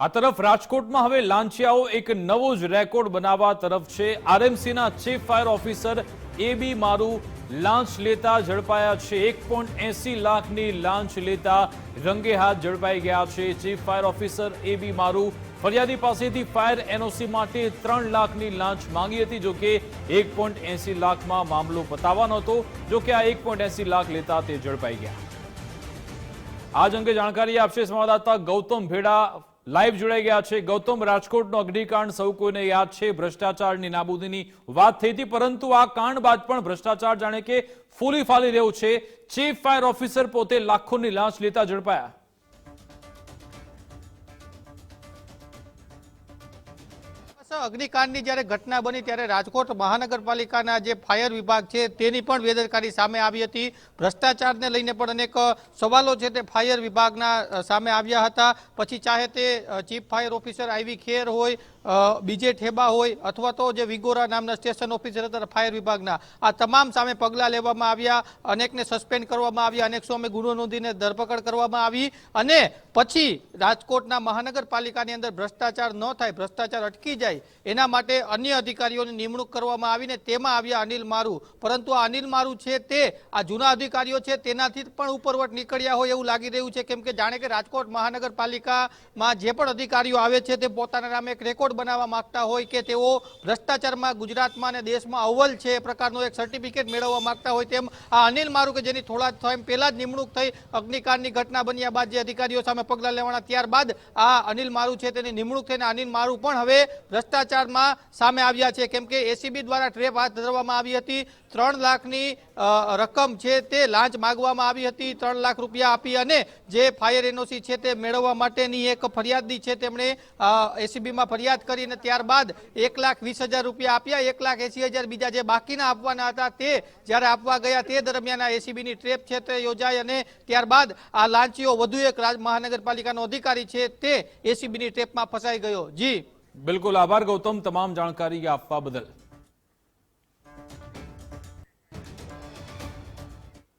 આ તરફ રાજકોટમાં હવે લાંચિયાઓ એક નવો જ રેકોર્ડ બનાવવા તરફ છે. આરએમસીના chief fire officer A B Maru લાંચ લેતા ઝડપાયા છે. એક પોઈન્ટ એસી લાખની લાંચ લેતા રંગે હાથ ઝડપાઈ ગયા છે. Chief fire officer A B Maru ફરિયાદી પાસેથી ફાયર એનઓસી માટે ત્રણ લાખની લાંચ માંગી હતી. જો કે એક પોઈન્ટ એસી લાખમાં મામલો પતાવવાનો હતો. જો કે આ એક પોઈન્ટ એસી લાખ લેતા તે ઝડપાઈ ગયા. આજ અંગે જાણકારી આપશે સંવાદદાતા ગૌતમ ભેડા લાઈવ જોડાઈ ગયા છે. ગૌતમ રાજકોટનો અગ્નિકાંડ સૌ કોઈને યાદ છે. ભ્રષ્ટાચારની નાબૂદીની વાત થઈ હતી, પરંતુ આ કાંડ બાદ પણ ભ્રષ્ટાચાર જાણે કે ફૂલી ફાલી રહ્યું છે. ચીફ ફાયર ઓફિસર પોતે લાખોની લાંચ લેતા ઝડપાયા. અગ્નિકાંડની જ્યારે ઘટના બની ત્યારે રાજકોટ મહાનગરપાલિકાના જે ફાયર વિભાગ છે તેની પણ બેદરકારી સામે આવી હતી. ભ્રષ્ટાચારને લઈને પણ અનેક સવાલો છે તે ફાયર વિભાગના સામે આવ્યા હતા. પછી ચાહે તે chief fire officer I V Kher હોય બીજે ઠેબા હોય અથવા તો જે વિગોરા નામના સ્ટેશન ઓફિસર હતા, ફાયર વિભાગના, આ તમામ સામે પગલાં લેવામાં આવ્યા, અનેકને સસ્પેન્ડ કરવામાં આવ્યા, અનેક સામે ગુનો નોંધીને ધરપકડ કરવામાં આવી અને પછી રાજકોટના મહાનગરપાલિકાની અંદર ભ્રષ્ટાચાર ન થાય, ભ્રષ્ટાચાર અટકી જાય, એના માટે અન્ય અધિકારીઓની નિમણૂક કરવામાં આવીને તેમાં આવ્યા અનિલ મારુ. પરંતુ આ અનિલ મારુ છે તે, આ જૂના અધિકારીઓ છે તેનાથી પણ ઉપરવટ નીકળ્યા હોય એવું લાગી રહ્યું છે, કેમ કે જાણે કે રાજકોટ મહાનગરપાલિકામાં જે પણ અધિકારીઓ આવે છે તે પોતાના નામે એક રેકોર્ડ બનાવવા માંગતા હોય કે તેઓ ભ્રષ્ટાચારમાં ગુજરાતમાં અને દેશમાં અવ્વલ છે, એ પ્રકારનો એક સર્ટિફિકેટ મેળવવા માંગતા હોય તેમ આ અનિલ મારુ કે જેની થોડા ટાઈમ પહેલા જ નિમણૂક થઈ અગ્નિકાંડની ઘટના બન્યા બાદ જે અધિકારીઓ સામે પગલાં લેવાના ત્યારબાદ આ અનિલ મારુ છે તેની નિમણૂક થઈને અનિલ મારુ પણ હવે ભ્રષ્ટાચારમાં સામે આવ્યા છે. કેમ કે એસીબી દ્વારા ટ્રેપ હાથ ધરવામાં આવી હતી. ત્રણ લાખની રકમ છે તે લાંચ માગવામાં આવી હતી. ત્રણ લાખ રૂપિયા આપી અને જે ફાયર એનઓસી છે તે મેળવવા માટેની એક ફરિયાદી છે, તેમણે એસીબીમાં ફરિયાદ કરીને ત્યારબાદ એક લાખ વીસ હજાર રૂપિયા આપ્યા, એક લાખ એસી હજાર બીજા જે બાકીના આપવાના હતા તે જ્યારે આપવા ગયા તે દરમિયાન આ એસીબીની ટ્રેપ છે તે યોજાઈ અને ત્યારબાદ આ લાંચીઓ વધુ એક મહાનગરપાલિકાનો અધિકારી છે તે એસીબીની ટ્રેપમાં ફસાઈ ગયો. જી. બિલકુલ આભાર ગૌતમ, તમામ જાણકારી આપવા બદલ.